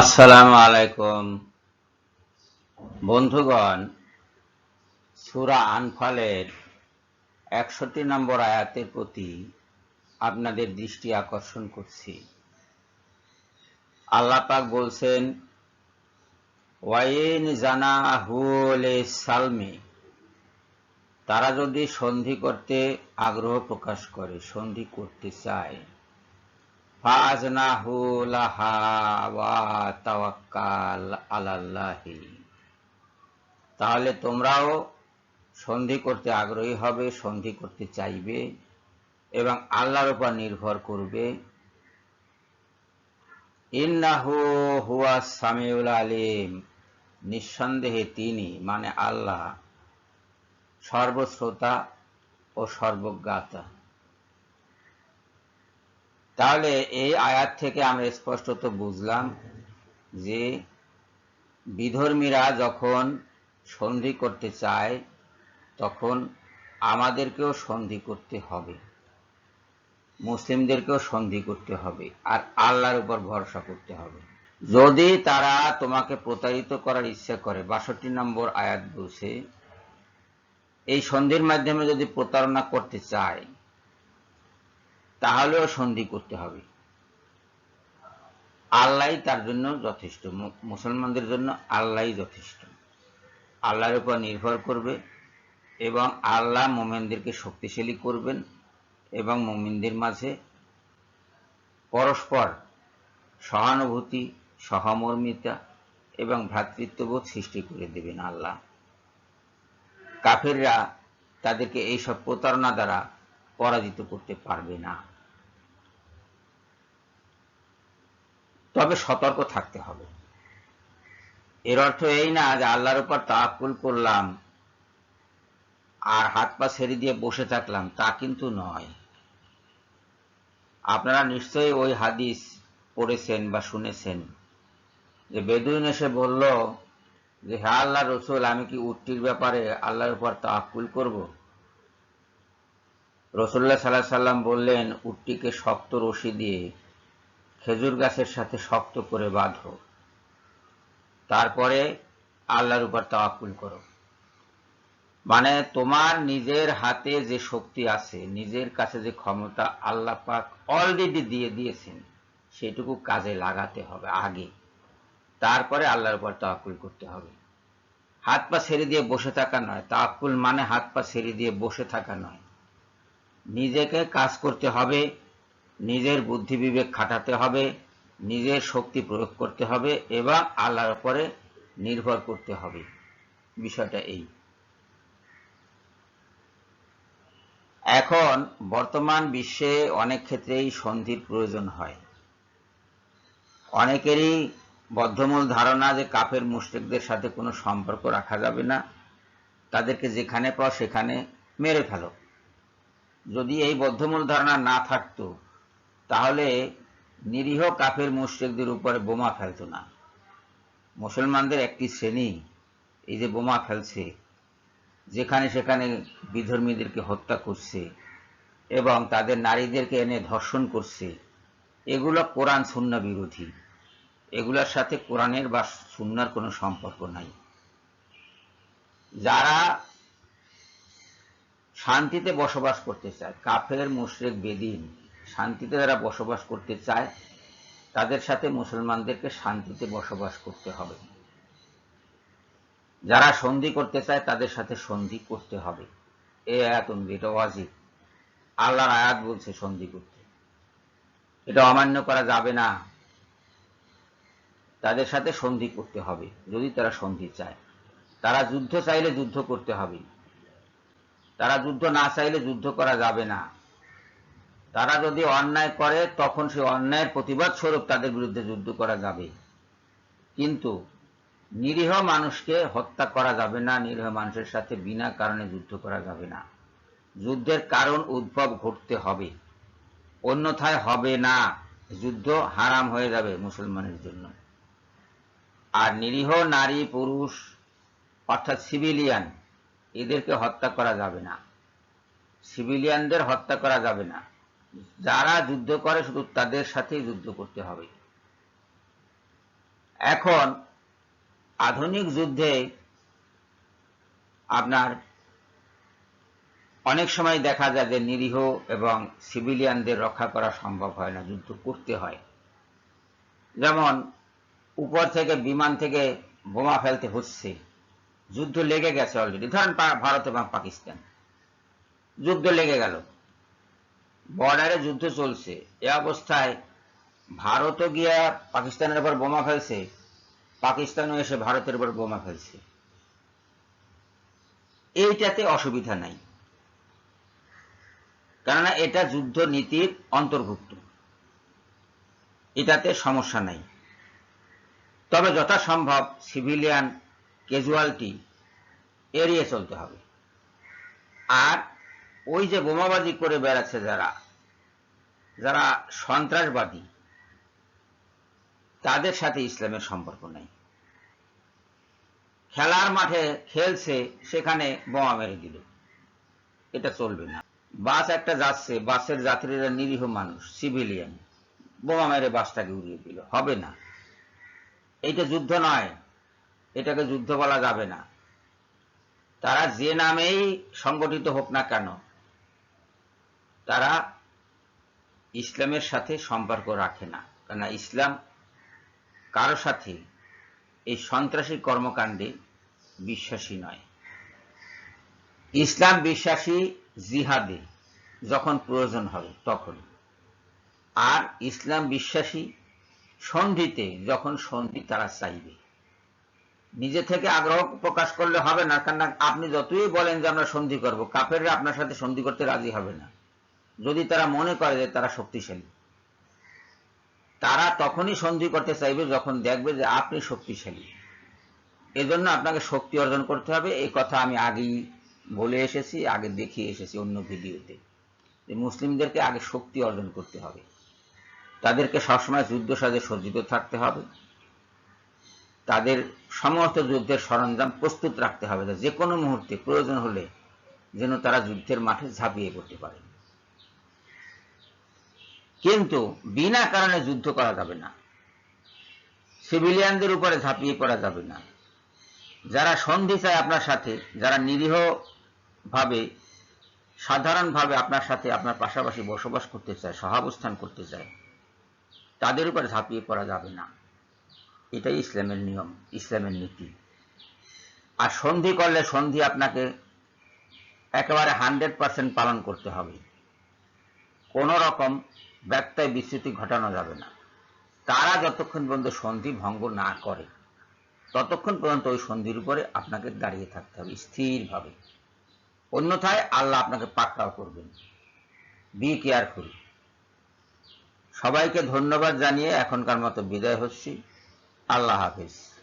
আসসালামু আলাইকুম। বন্ধুগণ, সুরা আনফালের একষট্টি নম্বর আয়াতের প্রতি আপনাদের দৃষ্টি আকর্ষণ করছি। আল্লাহ পাক বলছেন, ওয়াইন জানা হুলে সালমে। তারা যদি সন্ধি করতে আগ্রহ প্রকাশ করে, সন্ধি করতে চায় তাহলে তোমরাও সন্ধি করতে আগ্রহী হবে, সন্ধি করতে চাইবে এবং আল্লাহর উপর নির্ভর করবে। ইন্নাহু হুয়া সামিউল আলিম। নিঃসন্দেহে তিনি মানে আল্লাহ সর্বশ্রোতা ও সর্বজ্ঞাতা। তাহলে এই আয়াত থেকে আমরা স্পষ্টত বুঝলাম যে বিধর্মীরা যখন সন্ধি করতে চায়, তখন আমাদেরকেও সন্ধি করতে হবে। মুসলিমদেরকেও সন্ধি করতে হবে আর আল্লাহর উপর ভরসা করতে হবে। যদি তারা তোমাকে প্রতারিত করার ইচ্ছা করে, বাষট্টি নম্বর আয়াত বলছে, এই সন্ধির মাধ্যমে যদি প্রতারণা করতে চায় তাহলেও সন্ধি করতে হবে। আল্লাহ তার জন্য যথেষ্ট। মুসলমানদের জন্য আল্লাহ যথেষ্ট। আল্লাহর উপর নির্ভর করবে এবং আল্লাহ মোমেনদেরকে শক্তিশালী করবেন এবং মোমিনদের মাঝে পরস্পর সহানুভূতি, সহমর্মিতা এবং ভ্রাতৃত্ববোধ সৃষ্টি করে দেবেন আল্লাহ। কাফেররা তাদেরকে এইসব প্রতারণা দ্বারা পরাজিত করতে পারবে না। তবে সতর্ক থাকতে হবে। এর অর্থ এই না যে আল্লাহর উপর তাকুল করলাম, আর হাত পা ছেড়ে দিয়ে বসে থাকলাম, তা কিন্তু নয়। আপনারা নিশ্চয়ই ওই হাদিস পড়েছেন বা শুনেছেন যে বেদুইন এসে বলল যে হ্যাঁ আল্লাহ রসুল, আমি কি উটটির ব্যাপারে আল্লাহর উপর তাকুল করব? রসুল্লাহ সাল্লাহ সাল্লাম বললেন, উটটিকে শক্ত রশি দিয়ে খেজুর গাছের সাথে শক্ত করে বাঁধো। তারপরে আল্লাহর উপর তাওয়াক্কুল করো। মানে তোমার নিজের হাতে যে শক্তি আছে, নিজের কাছে যে ক্ষমতা আল্লাহ পাক অলরেডি দিয়ে দিয়েছেন, সেটুকু কাজে লাগাতে হবে আগে। তারপরে আল্লাহর উপর তাওয়াক্কুল করতে হবে। হাত পা ছেড়ে দিয়ে বসে থাকা নয়। তাওয়াক্কুল মানে হাত পা ছেড়ে দিয়ে বসে থাকা নয়। নিজেকে কাজ করতে হবে, নিজের বুদ্ধি বিবেক খাটাতে হবে, নিজের শক্তি প্রয়োগ করতে হবে এবং আল্লাহর উপরে নির্ভর করতে হবে। বিষয়টা এই। এখন বর্তমান বিশ্বে অনেক ক্ষেত্রেই সন্ধির প্রয়োজন হয়। অনেকেরই বদ্ধমূল ধারণা যে কাফের মুশ্রিকদের সাথে কোনো সম্পর্ক রাখা যাবে না, তাদেরকে যেখানে পাও সেখানে মেরে ফেলো। যদি এই বদ্ধমূল ধারণা না থাকতো, তাহলে নিরীহ কাফের মুশ্রিকদের উপরে বোমা ফেলত না। মুসলমানদের একটি শ্রেণি এই যে বোমা ফেলছে, যেখানে সেখানে বিধর্মীদেরকে হত্যা করছে এবং তাদের নারীদেরকে এনে ধর্ষণ করছে, এগুলো কোরআন শূন্য বিরোধী। এগুলোর সাথে কোরআনের বা সুন্নার কোনো সম্পর্ক নাই। যারা শান্তিতে বসবাস করতে চায়। কাফের, মুশরেক, বেদিন শান্তিতে যারা বসবাস করতে চায়, তাদের সাথে মুসলমানদেরকে শান্তিতে বসবাস করতে হবে। যারা সন্ধি করতে চায়, তাদের সাথে সন্ধি করতে হবে। এই আয়াত এটা ওয়াজিব। আল্লাহর আয়াত বলছে সন্ধি করতে। এটা অমান্য করা যাবে না। তাদের সাথে সন্ধি করতে হবে, যদি তারা সন্ধি চায়। তারা যুদ্ধ চাইলে যুদ্ধ করতে হবে। তারা যুদ্ধ না চাইলে যুদ্ধ করা যাবে না। তারা যদি অন্যায় করে, তখন সে অন্যায়ের প্রতিবাদ স্বরূপ তাদের বিরুদ্ধে যুদ্ধ করা যাবে। কিন্তু নিরীহ মানুষকে হত্যা করা যাবে না, নিরীহ মানুষের সাথে বিনা কারণে যুদ্ধ করা যাবে না। যুদ্ধের কারণ উদ্ভব ঘটতে হবে। অন্যথায় হবে না। যুদ্ধ হারাম হয়ে যাবে মুসলমানের জন্য। আর নিরীহ নারী, পুরুষ, অর্থাৎ সিভিলিয়ান এদেরকে হত্যা করা যাবে না। সিভিলিয়ানদের হত্যা করা যাবে না। যারা যুদ্ধ করে শুধু তাদের সাথেই যুদ্ধ করতে হবে। এখন আধুনিক যুদ্ধে আপনার অনেক সময় দেখা যায় যে নিরীহ এবং সিভিলিয়ানদের রক্ষা করা সম্ভব হয় না, যুদ্ধ করতে হয়। যেমন উপর থেকে বিমান থেকে বোমা ফেলতে হচ্ছে। যুদ্ধ লেগে গেছে অলরেডি ধরেন ভারত এবং পাকিস্তান। যুদ্ধ লেগে গেল। বর্ডারে যুদ্ধ চলছে। এ অবস্থায় ভারতও গিয়া পাকিস্তানের উপর বোমা ফেলছে। পাকিস্তানও এসে ভারতের উপর বোমা ফেলছে। এইটাতে অসুবিধা নাই। কেননা এটা যুদ্ধ নীতির অন্তর্ভুক্ত। এটাতে সমস্যা নাই। তবে যথাসম্ভব সিভিলিয়ান ক্যাজুয়ালিটি এড়িয়ে চলতে হবে। আর ওই যে বোমাবাজি করে বেড়াচ্ছে যারা যারা সন্ত্রাসবাদী, তাদের সাথে ইসলামের সম্পর্ক নেই। খেলার মাঠে খেলছে, সেখানে বোমা মেরে দিল। এটা চলবে না। বাস একটা যাচ্ছে, বাসের যাত্রীরা নিরীহ মানুষ সিভিলিয়ান বোমা মেরে বাসটাকে উড়িয়ে দিল। হবে না। এইটা যুদ্ধ নয়। এটাকে যুদ্ধ বলা যাবে না। তারা যে নামেই সংগঠিত হোক না কেন, তারা ইসলামের সাথে সম্পর্ক রাখে না। কেন ইসলাম কারও সাথে এই সন্ত্রাসী কর্মকাণ্ডে বিশ্বাসী নয়। ইসলাম বিশ্বাসী জিহাদে যখন প্রয়োজন হবে তখন। আর ইসলাম বিশ্বাসী সন্ধিতে যখন সন্ধি তারা চাইবে। নিজে থেকে আগ্রহ প্রকাশ করলে হবে না কারণ আপনি যতই বলেন যে আমরা সন্ধি করব, কাফেররা আপনার সাথে সন্ধি করতে রাজি হবে না। যদি তারা মনে করে যে তারা শক্তিশালী। তারা তখনই সন্ধি করতে চাইবে যখন দেখবে যে আপনি শক্তিশালী। এজন্য আপনাকে শক্তি অর্জন করতে হবে। এই কথা আমি আগেই বলে এসেছি, আগে দেখিয়ে এসেছি অন্য ভিডিওতে। যে মুসলিমদেরকে আগে শক্তি অর্জন করতে হবে। তাদেরকে সবসময় যুদ্ধ সাজে সজ্জিত থাকতে হবে। তাদের সমস্ত যুদ্ধের সরঞ্জাম প্রস্তুত রাখতে হবে। যে কোনো মুহূর্তে প্রয়োজন হলে যেন তারা যুদ্ধের মাঠে ঝাঁপিয়ে পড়তে পারে। কিন্তু বিনা কারণে যুদ্ধ করা যাবে না। সিভিলিয়ানদের উপরে ঝাঁপিয়ে পড়া যাবে না। যারা সন্ধি চায় আপনার সাথে, যারা নিরীহ ভাবে সাধারণভাবে আপনার সাথে আপনার পাশাপাশি বসবাস করতে চায়, সহাবস্থান করতে চায়, তাদের উপরে ঝাঁপিয়ে পড়া যাবে না। এটাই ইসলামের নিয়ম, ইসলামের নীতি। আর সন্ধি করলে সন্ধি আপনাকে একেবারে হান্ড্রেড পার্সেন্ট পালন করতে হবে। কোন রকম ব্যত্যয় বিচ্যুতি ঘটানো যাবে না। তারা যতক্ষণ পর্যন্ত সন্ধি ভঙ্গ না করে, ততক্ষণ পর্যন্ত ওই সন্ধির উপরে আপনাকে দাঁড়িয়ে থাকতে হবে স্থিরভাবে। অন্যথায় আল্লাহ আপনাকে পাকড়াও করবেন। বি কেয়ারফুল সবাইকে ধন্যবাদ জানিয়ে এখনকার মতো বিদায় হচ্ছি। আল্লাহ হাফিজ।